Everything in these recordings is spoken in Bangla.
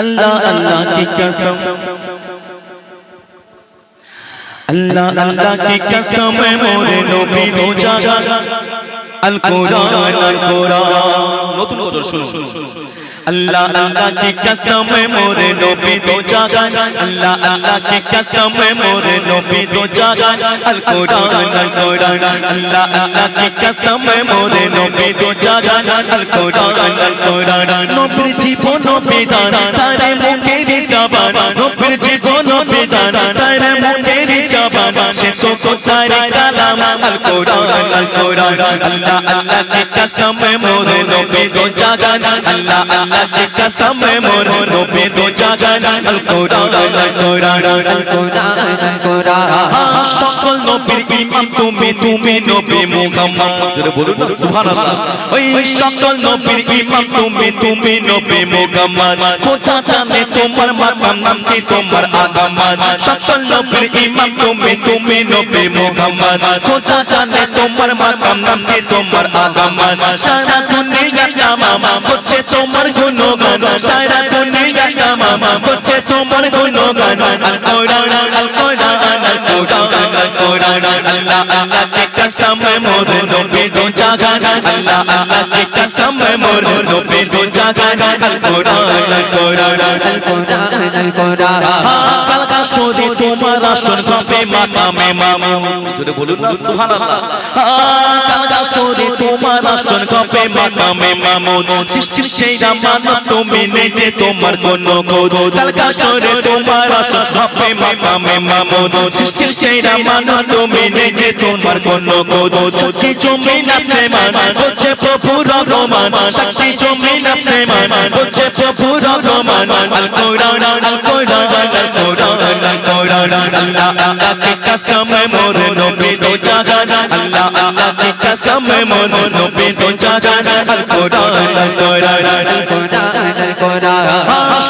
اللہ اللہ کی قسم اللہ اللہ کی قسم مورے نبی دو جان আল কোরআন আল কোরআন নতুন বদল শুনুন আল্লাহ আল্লাহ কি কসম মোরে নবী দো জাগান আল্লাহ আল্লাহ কি কসম মোরে নবী দো জাগান আল কোরআন আল কোরআন আল্লাহ আল্লাহ কি কসম মোরে নবী দো জাগান আল কোরআন আল কোরআন নবীর জীবন বিধান তারে মুখেরি জবান নবীর জীবন বিধান তারে মুখেরি জবান সে তো কোথায় কালাম? আল কোরআন আল কোরআন, আল্লাহ আল্লাহ কি কসম, মোর নবী দো জান আল্লাহ আল্লাহ কি কসম, মোর নবী দো জাগা আল কোরআন আল কোরআন আল সকল নবীর ইমাম তুমি তুমি নবী মুহাম্মদ জোরে বলুন না সুবহানাল্লাহ ওই সকল নবীর ইমাম তুমি তুমি নবী মুহাম্মদ খোদা জানে তোমার মাকাম নাম কি তোমার আগামান সকল নবীর ইমাম তুমি তুমি নবী মুহাম্মদ খোদা জানে তোমার মাকাম নাম কি তোমার আগামান সারা দুনিয়া তামাম হচ্ছে তোমার গুণগান সারা মামা করছে তোমার গুণগান, আল কোরআন আল কোরআন আল কোরআন আল কোরআন আল্লাহ আল্লাহ কে কসম মোর নবী দো জাগান, আল্লাহ আল্লাহ কে কসম মোর নবী দো তোমার আসন কবে মাকামে মামু জোরে বলুন না সুবহানাল্লাহ কালকা সরে তোমার আসন কবে মাকামে মামু সৃষ্টির সেই রামানো তুমি নিজে তোমার কোন গরু কালকা সরে তোমার আসন কবে মাকামে মামু সৃষ্টির সেই রামানো তুমি নিজে তোমার কোন গরু সত্যি জমি না সে মানা হচ্ছে প্রভু রঘমান শক্তি জমি না সে মান বলছে প্রভুর রহমান।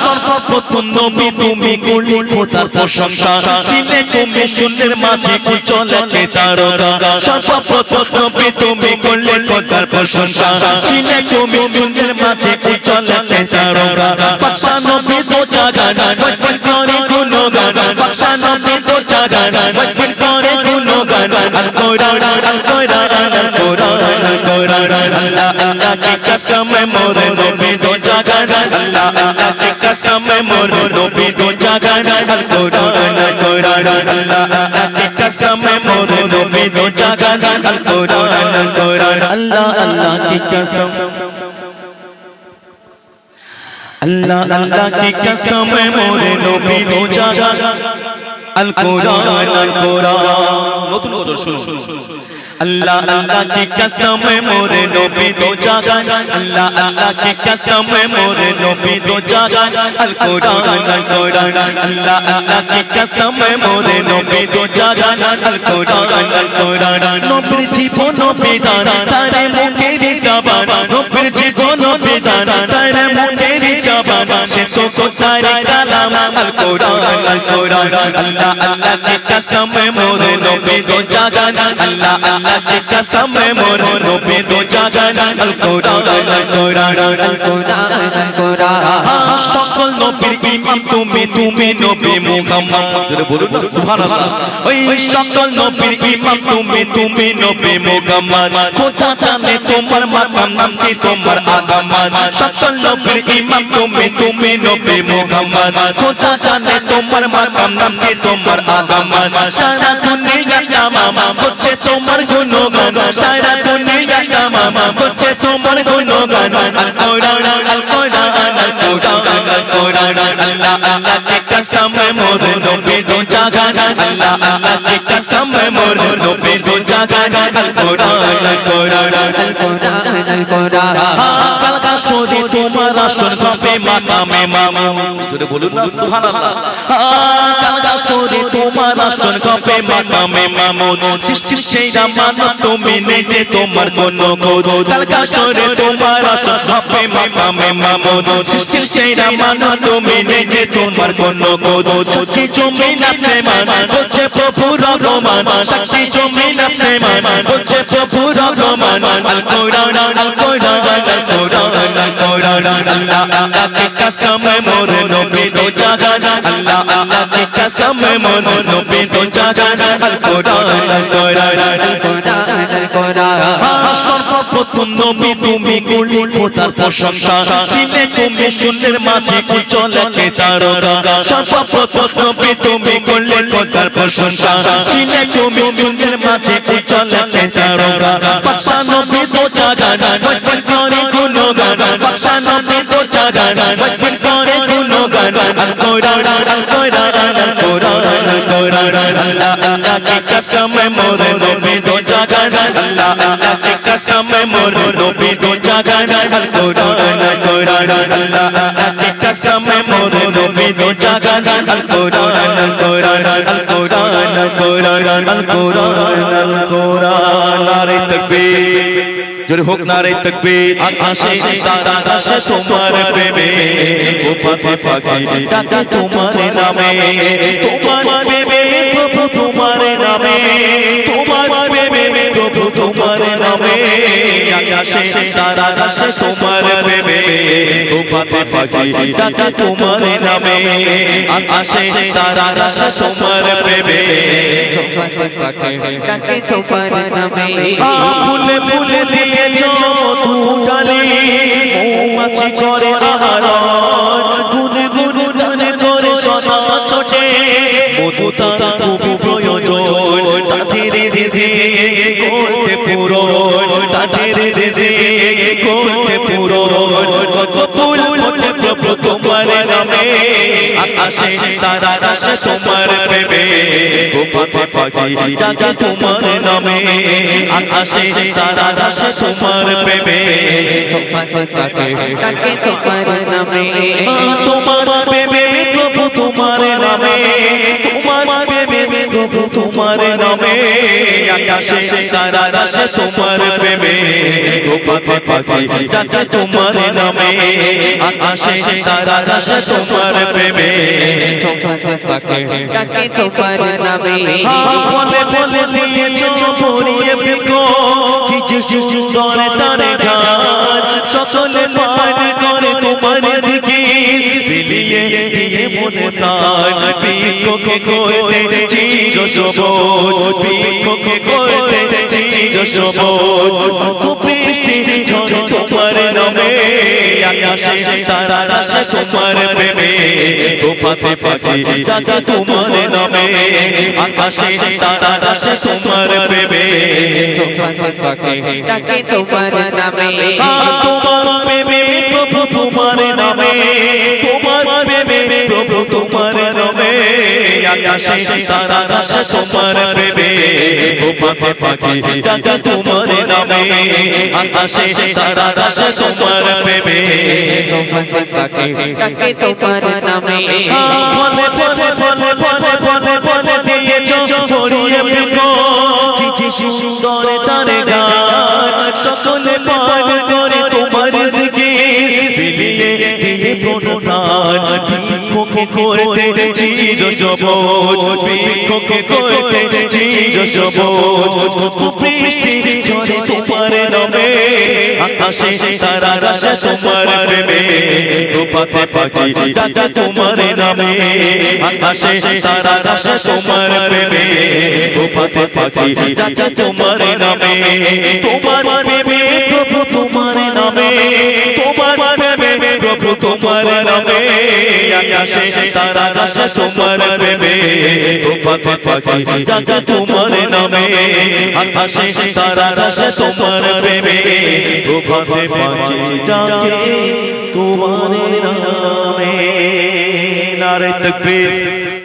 সর্বপ্রথম নবী তুমি কোলে প্রশংসা। চিনে তুমি শূন্যের মাঝে কুচলকে তারকা? সর্বপ্রথম নবী তুমি করলে খোদার প্রশংসা। চিনে তুমি শূন্যের মাঝে কুচলকে তারকা? বাদশা নবী তো জাগানা বদবদ করে গুণগান। বাদশা নবী তো জাগানা বদবদ করে গুণগান। আল কোরআন মোর নবী তো জাগানা আল্লাহ আল্লাহ কি কসম, মোর নবী তো জানা আল কোরআন আল কোরআন আল্লাহ কসম মোর নবী দো জানা আল কোরআন আল কোরআন আল্লাহ আল্লাহ কি কসম আল্লাহ আল্লাহ কি কসম মোর নবী দো জানা আল কোরআন আল কোরআন নতুন বদল শুনুন اللہ اللہ کی قسم مورے نبی دو جاگان اللہ اللہ کی قسم مورے نبی دو جاگان القرآن القرآن اللہ اللہ کی قسم مورے نبی دو جاگان القرآن القرآن نبی جیبو نبی دانا تارے مکہ رضا চাবান নবীর জীবন বিধান তার মুখের চাবান সে তো কোথায় কালাম? আল কোরআন আল কোরআন, আল্লাহ আল্লাহ কে কসম, মোর নবী দো জাগান। আল্লাহ আল্লাহ কে কসম, মোর নবী দো সকল নবীর ইমাম তুমি তুমি নবী মুহাম্মদ জোরে বলুন না সুবহানাল্লাহ ওই সকল নবীর ইমাম তুমি তুমি নবী মুহাম্মদ কোথা জানে তোমার মাকাম নাম কি তোমার আদম সকল নবীর ইমাম তুমি তুমি নবী মুহাম্মদ কোথা জানে তোমার মাকাম নাম কি তোমার আদম সারা দুনিয়া তামাম হচ্ছে তোমার গুণ कसम मोर नो पे दो चाचा अल्लाह अल्लाह की कसम मोर नो पे জানা আল কোরআন আল কোরআন আল কোরআন আল কোরআন কাল কাশরে তোমার আসর কবে মাকামে মামা জোরে বলুন না সুবহানাল্লাহ কাল কাশরে তোমার আসর কবে মাকামে মামুন সৃষ্টির সেই মানত তুমি নিজে তোমার কোন করো কাল কাশরে তোমার আসর কবে মাকামে মামুন সৃষ্টির সেই মানত তুমি নিজে তোমার কোন করো সত্যি জমি না সে মান বলছে প্রভু রহমান শক্তি জমি না সে মেহমান হচ্ছে প্রভু রহমান। আল কোরআন আল কোরআন আল কোরআন আল কোরআন। আল্লাহ আল্লাহ কে কসম, মোর নবী তো যা যা আল্লাহ আল্লাহ কে কসম, মোর নবী তো যা যা আল কোরআন আল কোরআন আল কোরআন আল কোরআন। হ্যাঁ, সর্বপ্রথম নবী তুমি কুলি খোদার প্রশংসা। ছিলে তুমি শূন্যের মাঝে উজ্জ্বলকে তারকা সর্বপ্রথম নবী তুমি করলে খোদার প্রশংসা। ছিলে তুমি শূন্যের মাঝে উজ্জ্বলকে তারকা বাদশা নবী তো জাগান বলবেন করে গুণগান। বাদশা নবী তো জাগান বলবেন করে আল কোরআন আল কোরআন আল কোরআন আল্লাহ আল্লাহ কি কসম মোর নবী তো জাগান আল্লাহ আল্লাহ কি কসম মোর নবী তো জাগান আল কোরআন আল্লাহ আল্লাহ কসম মোর নবী আল কোরআন আল কোরআন আল কোরআন আল কোরআন নারে তাকবীর জোরে হোক নারে তাকবীর আকাশে তারা আকাশে তোমার প্রেমে। ও গোপাতে পাখি ডাকে তোমার নামে। তোমার প্রেমে প্রভু তোমার নামে। আকাশে তারা আকাশে তোমার প্রেমে। গোপাতে পাখি ডাকে তোমার নামে। আকাশে তারা আকাশে তোমার প্রেমে। ডাকে তোমার নামে। ফুলে ফুলে দিয়েছ তু জানি মৌমাছি করে আহার। গুন গুন গান করে সদা ছোটে। মধু তার খুব প্রয়োজন। তাদের রেজে করতে পুরো। তাদের নামে আকাশে তারা আকাশে তোমার প্রেমে। গোপাতে পাখি ডাকে তোমার নামে। আকাশে তারা আকাশে তোমার প্রেমে। ডাকে তোমার নামে। তোমার প্রেমে প্রভু তোমার নামে। প্রভু তোমার নামে আকাশে তারা আকাশে তোমার প্রেমে গোপাতে পাখি ডাকে তোমার নামে আকাশে তারা আকাশে তোমার প্রেমে ডাকে তোমার নামে বলে বলে দিয়েছ ভরিয়ে বিকো কি যে সুন্দর তার গান সকলে পান করে তোমার জিকির। বিলিয়ে দিয়ে মনে প্রাণ বিক্ষোকে করতে চির সবুজ বিক্ষোকে করতে চির সবুজ তো বৃষ্টি তোমার নামে। আকাশে তারা আকাশে তোমার প্রেমে। গোপাতে পাখি দাদা তোমার নামে। আকাশে তারা আকাশে তোমার প্রেমে। ডাকে তোমার নামে। তোমার প্রেমে প্রভু তোমার নামে। আকাশে তারা আকাশে তোমার প্রেমে। গোপাতে পাখি দাদা তোমার নামে। আকাশে তারা আকাশে তোমার প্রেমে। ডাকে তোমার নামে। বলে বলে বলে বলে বলে বলে দিয়েছ ছড়িয়ে বিকো কি সুন্দর তার গান সকলে পান করতে চির সবুজ ভিক্ষকে করতে চির সবুজ বৃষ্টি ঝরে তোমার নামে আকাশে তারা আকাশে তোমার প্রেমে গোপাতে পাখি দাদা তোমার নামে আকাশে তারা আকাশে তোমার প্রেমে গোপাতে পাখি দাদা তোমার নামে তোমার প্রেমে তোমার নামে, আকাশে তারা আকাশে তোমার প্রেমে। গোপাতে পাখি দাদা তোমার নামে, আকাশে তারা আকাশে তোমার প্রেমে। গোপাতে পাখি ডাকে তোমার নামে। নারে তকবীর।